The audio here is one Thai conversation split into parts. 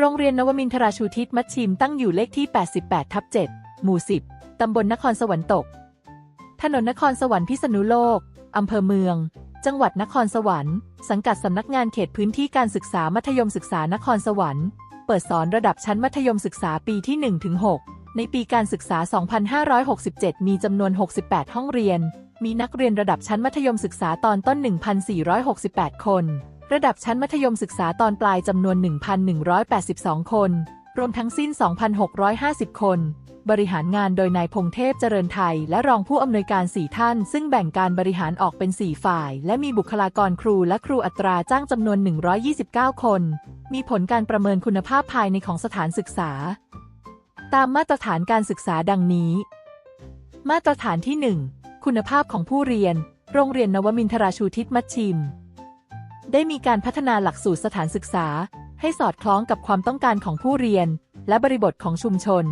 โรงเรียนนวมินทราชูทิศมัชชิมตั้งอยู่เลขที่ 88 ทับ 7 หมู่ 10 ตำบลนครสวรรค์ตก ถนนนครสวรรค์พิษณุโลก อำเภอเมือง จังหวัดนครสวรรค์ สังกัดสำนักงานเขตพื้นที่การศึกษามัธยมศึกษานครสวรรค์ เปิดสอนระดับชั้นมัธยมศึกษาปีที่ 1-6 ในปีการศึกษา 2567 มีจำนวน 68 ห้องเรียน มีนักเรียนระดับชั้นมัธยมศึกษาตอนต้น 1,468 คน ระดับชั้นมัธยมศึกษาตอนปลายจำนวน 1,182 คน รวมทั้งสิ้น 2,650 คน บริหารงานโดยนายพงเทพเจริญไทย และรองผู้อำนวยการ 4 ท่าน ซึ่งแบ่งการบริหารออกเป็น 4 ฝ่าย และมีบุคลากรครูและครูอัตราจ้างจำนวน 129 คน มีผลการประเมินคุณภาพภายในของสถานศึกษา ตามมาตรฐานการศึกษาดังนี้ มาตรฐานที่ 1 คุณภาพของผู้เรียน โรงเรียนนวมินทราชูทิศมัชชิม ได้มีการพัฒนาหลักสูตรสถานศึกษา ให้สอดคล้องกับความต้องการของผู้เรียน และบริบทของชุมชน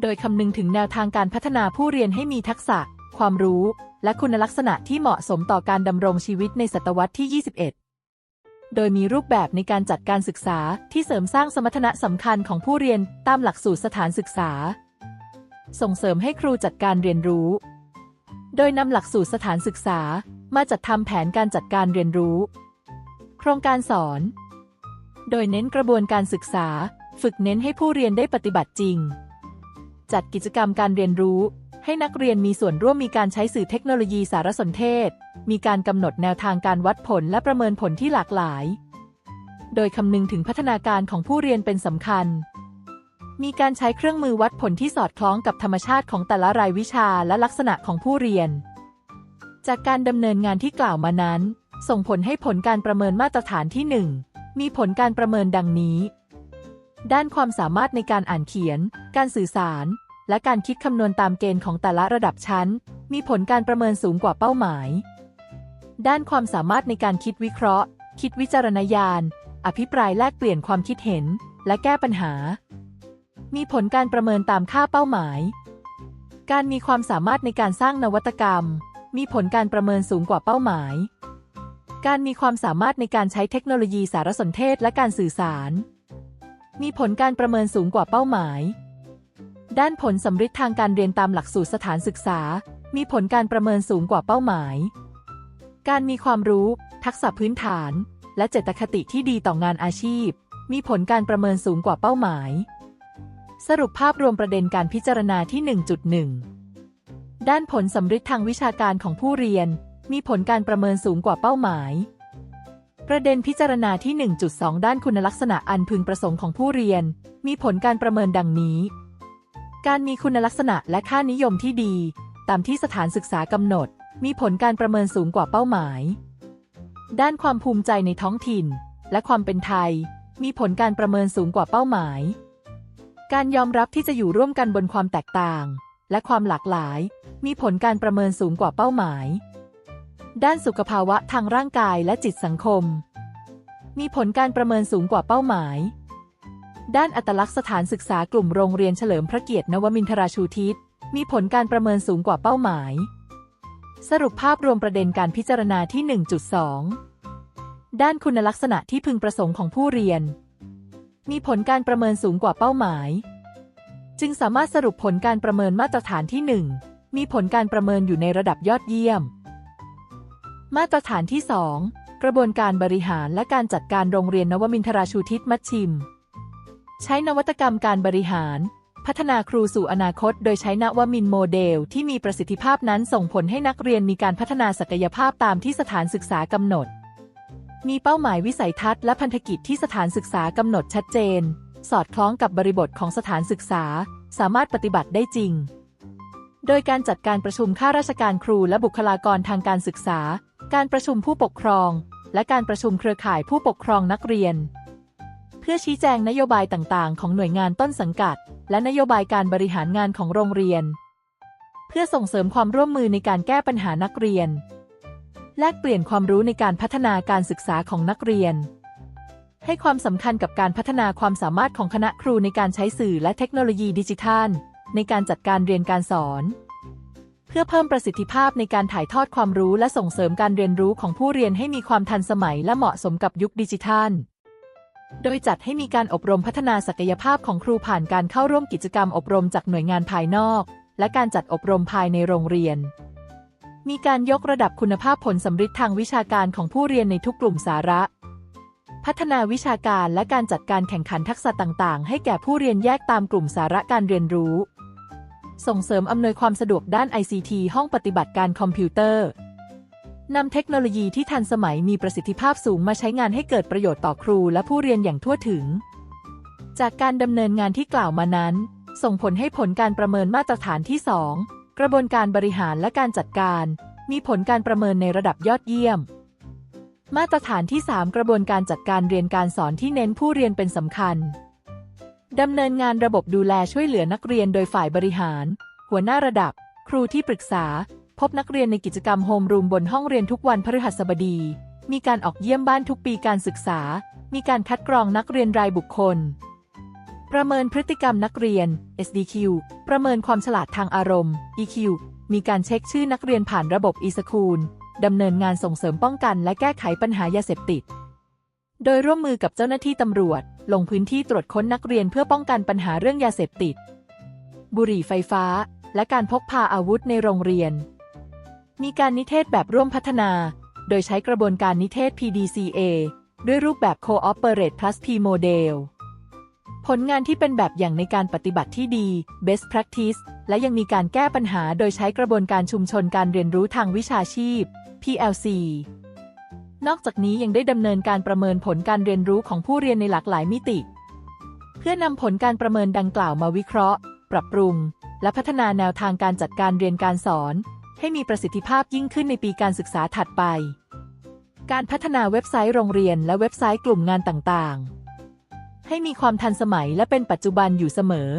โดยคำนึงถึงแนวทางการพัฒนาผู้เรียนให้มีทักษะ ความรู้ และคุณลักษณะที่เหมาะสมต่อการดำรงชีวิตในศตวรรษที่ 21 โดยมีรูปแบบในการจัดการศึกษาที่เสริมสร้างสมรรถนะสำคัญของผู้เรียนตามหลักสูตรสถานศึกษา ส่งเสริมให้ครูจัดการเรียนรู้ โดยนำหลักสูตรสถานศึกษา มาจัดทำแผนการจัดการเรียนรู้ โครงการสอน โดยเน้นกระบวนการศึกษา ฝึกเน้นให้ผู้เรียนได้ปฏิบัติจริง จัดกิจกรรมการเรียนรู้ ให้นักเรียนมีส่วนร่วมมีการใช้สื่อเทคโนโลยีสารสนเทศ มีการกำหนดแนวทางการวัดผลและประเมินผลที่หลากหลาย โดยคำนึงถึงพัฒนาการของผู้เรียนเป็นสำคัญมีการใช้เครื่องมือวัดผลที่สอดคล้องกับธรรมชาติของแต่ละรายวิชาและลักษณะของผู้เรียน จากการดำเนินงานที่กล่าวมานั้น ส่งผลให้ผลการประเมินมาตรฐานที่ 1 มีผลการประเมินดังนี้ ด้านความสามารถในการอ่านเขียน การสื่อสาร และการคิดคำนวณตามเกณฑ์ของแต่ละระดับชั้น มีผลการประเมินสูงกว่าเป้าหมาย ด้านความสามารถในการคิดวิเคราะห์ คิดวิจารณญาณ อภิปรายแลกเปลี่ยนความคิดเห็น และแก้ปัญหา มีผลการประเมินตามค่าเป้าหมาย การมีความสามารถในการสร้างนวัตกรรม มีผลการประเมินสูงกว่าเป้าหมาย การมีความสามารถในการใช้เทคโนโลยีสารสนเทศและการสื่อสาร มีผลการประเมินสูงกว่าเป้าหมาย ด้านผลสำฤทธิ์ทางการเรียนตามหลักสูตรสถานศึกษา มีผลการประเมินสูงกว่าเป้าหมาย การมีความรู้ ทักษะพื้นฐาน และเจตคติที่ดีต่องานอาชีพ มีผลการประเมินสูงกว่าเป้าหมาย สรุปภาพรวมประเด็นการพิจารณาที่ 1.1 ด้านผลสำฤทธิ์ทางวิชาการของผู้เรียน มีผลการประเมินสูงกว่าเป้าหมาย ประเด็นพิจารณาที่ 1.2 ด้านคุณลักษณะอันพึงประสงค์ของผู้เรียน มีผลการประเมินดังนี้ การมีคุณลักษณะและค่านิยมที่ดี ตามที่สถานศึกษากำหนด มีผลการประเมินสูงกว่าเป้าหมาย ด้านความภูมิใจในท้องถิ่น และความเป็นไทย มีผลการประเมินสูงกว่าเป้าหมาย การยอมรับที่จะอยู่ร่วมกันบนความแตกต่าง และความหลากหลาย มีผลการประเมินสูงกว่าเป้าหมาย ด้านสุขภาวะทางร่างกายและจิตสังคม มีผลการประเมินสูงกว่าเป้าหมาย ด้านอัตลักษณ์สถานศึกษากลุ่มโรงเรียนเฉลิมพระเกียรตินวมินทราชูทิศ มีผลการประเมินสูงกว่าเป้าหมาย สรุปภาพรวมประเด็นการพิจารณาที่ 1.2 ด้านคุณลักษณะที่พึงประสงค์ของผู้เรียน มีผลการประเมินสูงกว่าเป้าหมาย จึงสามารถสรุปผลการประเมินมาตรฐานที่ 1 มีผลการประเมินอยู่ในระดับยอดเยี่ยม มาตรฐานที่ 2 กระบวนการบริหารและการจัดการโรงเรียนนวมินทราชูทิศมัชชิม ใช้นวัตกรรมการบริหาร พัฒนาครูสู่อนาคต โดยใช้นวมินโมเดล ที่มีประสิทธิภาพนั้นส่งผลให้นักเรียนมีการพัฒนาศักยภาพตามที่สถานศึกษากำหนด มีเป้าหมายวิสัยทัศน์และพันธกิจที่สถานศึกษากำหนดชัดเจน สอดคล้องกับบริบทของสถานศึกษา สามารถปฏิบัติได้จริง โดยการจัดการประชุมข้าราชการครูและบุคลากรทางการศึกษา การประชุมผู้ปกครอง และการประชุมเครือข่ายผู้ปกครองนักเรียน เพื่อชี้แจงนโยบายต่างๆ ของหน่วยงานต้นสังกัด และนโยบายการบริหารงานของโรงเรียน เพื่อส่งเสริมความร่วมมือในการแก้ปัญหานักเรียน แลกเปลี่ยนความรู้ในการพัฒนาการศึกษาของนักเรียน ให้ความสำคัญกับการพัฒนาความสามารถของคณะครูในการใช้สื่อและเทคโนโลยีดิจิทัล ในการจัดการเรียนการสอน เพื่อเพิ่มประสิทธิภาพในการถ่ายทอดความรู้และส่งเสริมการเรียนรู้ของผู้เรียนให้มีความทันสมัยและเหมาะสมกับยุคดิจิทัล โดยจัดให้มีการอบรมพัฒนาศักยภาพของครูผ่านการเข้าร่วมกิจกรรมอบรมจากหน่วยงานภายนอก และการจัดอบรมภายในโรงเรียนมีการยกระดับคุณภาพผลสำฤทธิ์ทางวิชาการของผู้เรียนในทุกกลุ่มสาระ พัฒนาวิชาการและการจัดการแข่งขันทักษะต่างๆ ให้แก่ผู้เรียนแยกตามกลุ่มสาระการเรียนรู้ ส่งเสริมอำนวยความสะดวกด้าน ICT ห้องปฏิบัติการคอมพิวเตอร์นำเทคโนโลยีที่ทันสมัยมีประสิทธิภาพสูงมาใช้งานให้เกิดประโยชน์ต่อครูและผู้เรียนอย่างทั่วถึง จากการดำเนินงานที่กล่าวมานั้น ส่งผลให้ผลการประเมินมาตรฐานที่ 2 กระบวนการบริหารและการจัดการ มีผลการประเมินในระดับยอดเยี่ยม มาตรฐานที่ 3 กระบวนการจัดการเรียนการสอนที่เน้นผู้เรียนเป็นสำคัญ ดำเนินงานระบบดูแลช่วยเหลือนักเรียนโดยฝ่ายบริหาร หัวหน้าระดับ ครูที่ปรึกษา พบนักเรียนในกิจกรรมโฮมรูมบนห้องเรียนทุกวันพฤหัสบดี มีการออกเยี่ยมบ้านทุกปีการศึกษา มีการคัดกรองนักเรียนรายบุคคล ประเมินพฤติกรรมนักเรียน SDQ ประเมินความฉลาดทางอารมณ์ EQ มีการเช็คชื่อนักเรียนผ่านระบบ e-school ดำเนินงานส่งเสริมป้องกันและแก้ไขปัญหายาเสพติด โดยร่วมมือกับเจ้าหน้าที่ตำรวจ ลงพื้นที่ตรวจค้นนักเรียนเพื่อป้องกันปัญหาเรื่องยาเสพติด บุหรี่ไฟฟ้า และการพกพาอาวุธในโรงเรียน มีการนิเทศแบบร่วมพัฒนา โดยใช้กระบวนการนิเทศ PDCA ด้วยรูปแบบ Cooperate plus P Model ผลงานที่เป็นแบบอย่างในการปฏิบัติที่ดี Best Practice และยังมีการแก้ปัญหาโดยใช้กระบวนการชุมชนการเรียนรู้ทางวิชาชีพ PLC นอกจากนี้ยังได้ดำเนินการประเมินผลการเรียนรู้ของผู้เรียนในหลากหลายมิติ เพื่อนำผลการประเมินดังกล่าวมาวิเคราะห์ ปรับปรุง และพัฒนาแนวทางการจัดการเรียนการสอน ให้มีประสิทธิภาพยิ่งขึ้นในปีการศึกษาถัดไป การพัฒนาเว็บไซต์โรงเรียนและเว็บไซต์กลุ่มงานต่างๆ ให้มีความทันสมัยและเป็นปัจจุบันอยู่เสมอ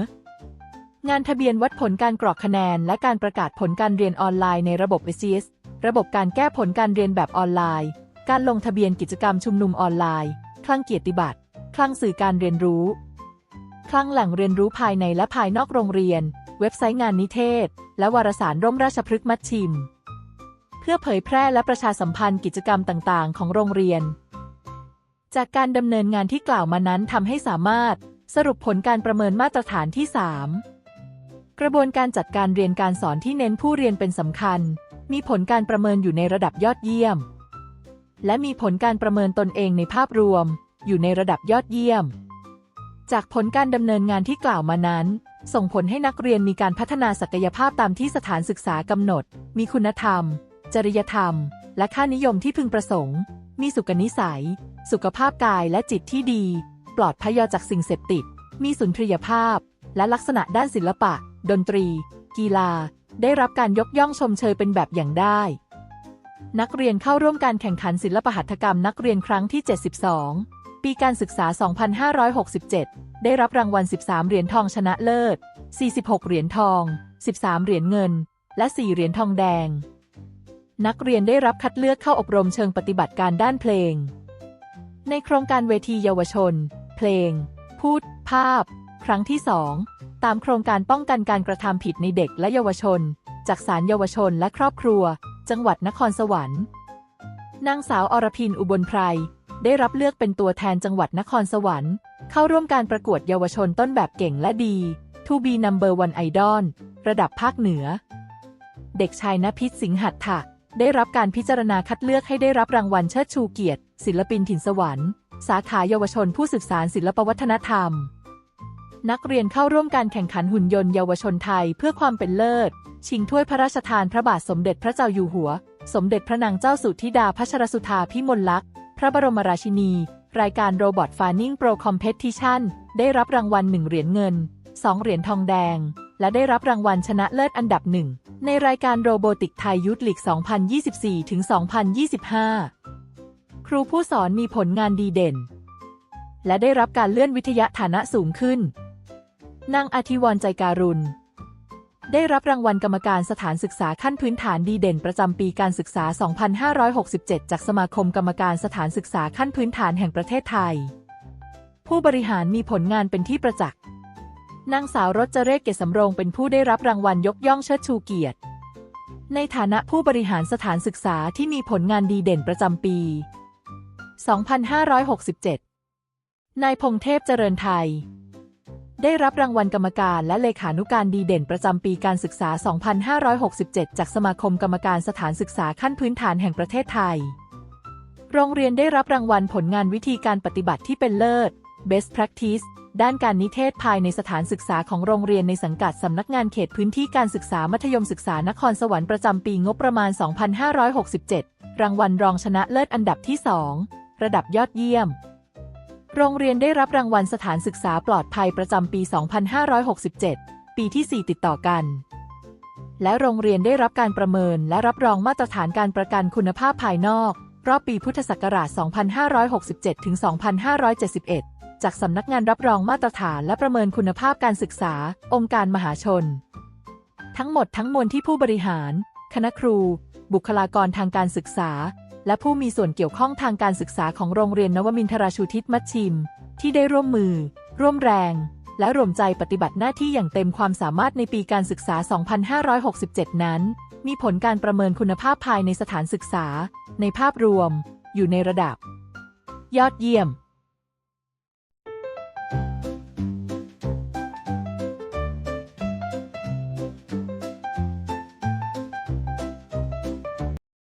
งานทะเบียนวัดผลการกรอกคะแนน และการประกาศผลการเรียนออนไลน์ในระบบ SCS ระบบการแก้ผลการเรียนแบบออนไลน์ การลงทะเบียนกิจกรรมชุมนุมออนไลน์ คลังเกียรติบัตร คลังสื่อการเรียนรู้ คลังแหล่งเรียนรู้ภายในและภายนอกโรงเรียน เว็บไซต์งานนิเทศ และวารสารร่มราชพฤกษ์มัดชิม เพื่อเผยแพร่และประชาสัมพันธ์กิจกรรมต่างๆ ของโรงเรียน จากการดำเนินงานที่กล่าวมานั้นทำให้สามารถ สรุปผลการประเมินมาตรฐานที่ 3 กระบวนการจัดการเรียนการสอนที่เน้นผู้เรียนเป็นสำคัญ มีผลการประเมินอยู่ในระดับยอดเยี่ยม และมีผลการประเมินตนเองในภาพรวม อยู่ในระดับยอดเยี่ยม จากผลการดำเนินงานที่กล่าวมานั้น ส่งผลให้นักเรียนมีการพัฒนาศักยภาพตามที่สถานศึกษากำหนด มีคุณธรรม จริยธรรม และค่านิยมที่พึงประสงค์ มีสุขนิสัย สุขภาพกายและจิตที่ดี ปลอดภัยจากสิ่งเสพติด มีสุนทรียภาพ และลักษณะด้านศิลปะ ดนตรี กีฬา ได้รับการยกย่องชมเชยเป็นแบบอย่างได้ นักเรียนเข้าร่วมการแข่งขันศิลปหัตถกรรมนักเรียนครั้งที่ 72 ปีการศึกษา 2567 ได้รับรางวัล 13 เหรียญทองชนะเลิศ 46 เหรียญทอง 13 เหรียญเงิน และ 4 เหรียญทองแดง นักเรียนได้รับคัดเลือกเข้าอบรมเชิงปฏิบัติการด้านเพลง ในโครงการเวทีเยาวชน เพลง พูด ภาพ ครั้งที่ 2 ตามโครงการป้องกันการกระทำผิดในเด็กและเยาวชน จากศาลเยาวชนและครอบครัว จังหวัดนครสวรรค์นางสาวอรพินอุบลไพรได้รับเลือกเป็นตัวแทนจังหวัดนครสวรรค์ เข้าร่วมการประกวดเยาวชนต้นแบบเก่งและดี To be number one idol ระดับภาคเหนือ เด็กชายนพิษสิงหัตถะได้รับการพิจารณาคัดเลือกให้ได้รับรางวัลเชิดชูเกียรติ ศิลปินถิ่นสวรรค์ สาขาเยาวชนผู้ศึกษาศิลปวัฒนธรรม นักเรียนเข้าร่วมการแข่งขันหุ่นยนต์เยาวชนไทยเพื่อความเป็นเลิศ ชิงถ้วยพระราชทานพระบาทสมเด็จพระเจ้าอยู่หัว สมเด็จพระนางเจ้าสุธิดาพัชรสุธาพิมลลักษณ์ พระบรมราชินี รายการโรบอทฟานิ่งโปรคอมเพตติชันได้รับรางวัล1เหรียญเงิน2เหรียญทองแดง และได้รับรางวัลชนะเลิศอันดับหนึ่งในรายการโรโบติกไทยยุทธลีก 2024-2025 ครูผู้สอนมีผลงานดีเด่น และได้รับการเลื่อนวิทยาฐานะสูงขึ้น นางอาทิวรใจการุณ ได้รับรางวัลกรรมการสถานศึกษาขั้นพื้นฐานดีเด่นประจำปีการศึกษา 2567 จากสมาคมกรรมการสถานศึกษาขั้นพื้นฐานแห่งประเทศไทย ผู้บริหารมีผลงานเป็นที่ประจักษ์ นางสาวรจเรศเกษสำโรงเป็นผู้ได้รับรางวัลยกย่องเชิดชูเกียรติ ในฐานะผู้บริหารสถานศึกษาที่มีผลงานดีเด่นประจำปี 2567 นายพงเทพเจริญไทย ได้รับรางวัลกรรมการและเลขานุการดีเด่นประจำปีการศึกษา 2567 จากสมาคมกรรมการสถานศึกษาขั้นพื้นฐานแห่งประเทศไทย โรงเรียนได้รับรางวัลผลงานวิธีการปฏิบัติที่เป็นเลิศ Best Practice ด้านการนิเทศภายในสถานศึกษาของโรงเรียนในสังกัดสำนักงานเขตพื้นที่การศึกษามัธยมศึกษานครสวรรค์ประจำปีงบประมาณ 2567 รางวัลรองชนะเลิศอันดับที่ 2 ระดับยอดเยี่ยม โรงเรียนได้รับรางวัลสถานศึกษาปลอดภัยประจำปี 2567 ปีที่ 4 ติดต่อกัน และโรงเรียนได้รับการประเมินและรับรองมาตรฐานการประกันคุณภาพภายนอก รอบปีพุทธศักราช 2567 ถึง 2571 จากสำนักงานรับรองมาตรฐานและประเมินคุณภาพการศึกษา องค์การมหาชน ทั้งหมดทั้งมวลที่ผู้บริหาร คณะครู บุคลากรทางการศึกษา และผู้มีส่วนเกี่ยวข้องทางการศึกษาของโรงเรียนนวมินทราชูทิศมัชชิม ที่ได้ร่วมมือ ร่วมแรง และรวมใจปฏิบัติหน้าที่อย่างเต็มความสามารถในปีการศึกษา 2567 นั้น มีผลการประเมินคุณภาพภายในสถานศึกษา ในภาพรวม อยู่ในระดับ ยอดเยี่ยม